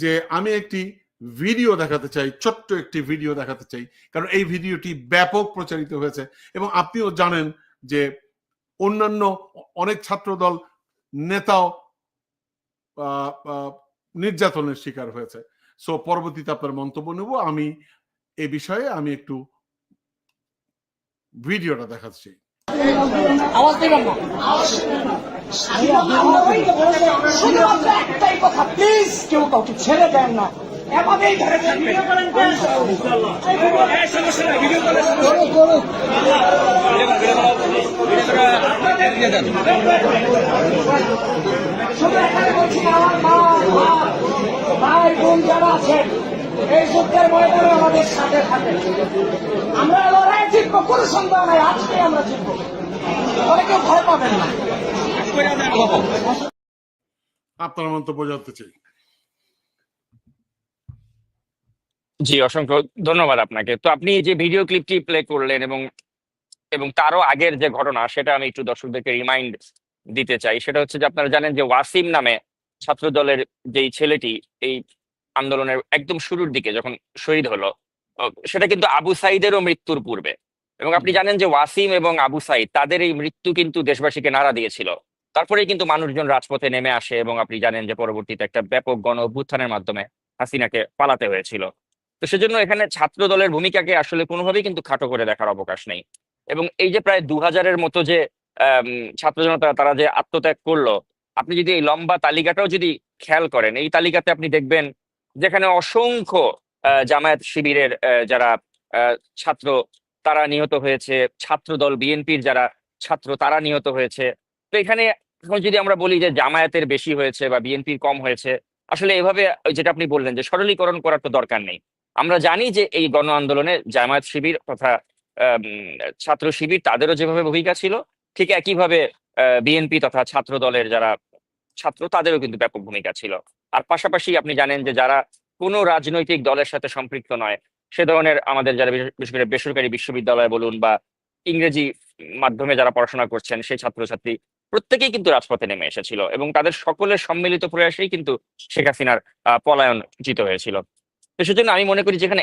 যে আমি একটি ভিডিও দেখাতে চাই ছোট্ট একটি ভিডিও দেখাতে চাই। কারণ এই ভিডিওটি ব্যাপক প্রচারিত হয়েছে এবং আপনিও জানেন যে অন্যান্য অনেক ছাত্রদল নেতাও নির্যাতনের শিকার হয়েছে। সো পরবর্তীতে আপনার মন্তব্য নেব। আমি এ বিষয়ে আমি একটু ভিডিওটা দেখাচ্ছি আওয়াজ দিবেন না। কথা প্লিজ কেউ কাউকে ছেড়ে দেন না। এভাবেই ধরে থাকবেন। করুক, করুক। শুধু এখানে বলছি আমার মা, মা, ভাই বোন যারা আছেন এই যুদ্ধের ময়দানে আমাদের সাথে থাকেন আমরা লড়াই জিতবো কোনো সন্দেহ নাই আজকে আমরা জিতবো। অনেকে ভয় পাবেন না। আপনার মন্তব্য জানতে চাই। জি অসংখ্য ধন্যবাদ আপনাকে। তো আপনি যে ভিডিও ক্লিপটি প্লে করলেন এবং এবং তারও আগের যে ঘটনা সেটা আমি একটু দর্শকদেরকে রিমাইন্ড দিতে চাই। সেটা হচ্ছে যে আপনারা জানেন যে ওয়াসিম নামে ছাত্র দলের যেই ছেলেটি এই আন্দোলনের একদম শুরুর দিকে যখন শহীদ হলো সেটা কিন্তু আবু সাইদেরও মৃত্যুর পূর্বে। এবং আপনি জানেন যে ওয়াসিম এবং আবু সাইদ তাদের এই মৃত্যু কিন্তু দেশবাসীকে নাড়া দিয়েছিল। তারপরেই কিন্তু মানুষজন রাজপথে নেমে আসে এবং আপনি জানেন যে পরবর্তীতে একটা ব্যাপক গণ অভ্যুত্থানের মাধ্যমে হাসিনাকে পালাতে হয়েছিল। তো সেজন্য এখানে ছাত্র দলের ভূমিকাকে আসলে কোনোভাবেই কিন্তু খাটো করে দেখার অবকাশ নেই। এবং এই যে প্রায় দু হাজারের মতো যে ছাত্র জনতা তারা যে আত্মত্যাগ করল, আপনি যদি এই লম্বা তালিকাটাও যদি খেয়াল করেন, এই তালিকাতে আপনি দেখবেন যেখানে অসংখ্য জামায়াত শিবিরের যারা ছাত্র তারা নিহত হয়েছে ছাত্র দল বিএনপির যারা ছাত্র তারা নিহত হয়েছে তো এখানে যদি আমরা বলি যে জামায়াতের বেশি হয়েছে বা বিএনপির কম হয়েছে, আসলে এভাবে যেটা আপনি বললেন যে সরলীকরণ করার তো দরকার নেই। আমরা জানি যে এই গণ আন্দোলনে জামায়াত শিবির তথা ছাত্র শিবির তাদেরও যেভাবে ভূমিকা ছিল, ঠিক একইভাবে বিএনপি তথা ছাত্র দলের যারা ছাত্র তাদেরও কিন্তু ব্যাপক ভূমিকা ছিল। আর পাশাপাশি আপনি জানেন যে যারা কোনো রাজনৈতিক দলের সাথে সম্পৃক্ত নয়, সে ধরনের আমাদের যারা বিশেষ করে বেসরকারি বিশ্ববিদ্যালয় বলুন বা ইংরেজি মাধ্যমে যারা পড়াশোনা করছেন, সেই ছাত্রছাত্রী প্রত্যেকেই কিন্তু রাজপথে নেমে এসেছিল এবং তাদের সকলের সম্মিলিত প্রয়াসেই কিন্তু শেখ হাসিনার পলায়ন সূচিত হয়েছিল। সেজন্য আমি মনে করি যেখানে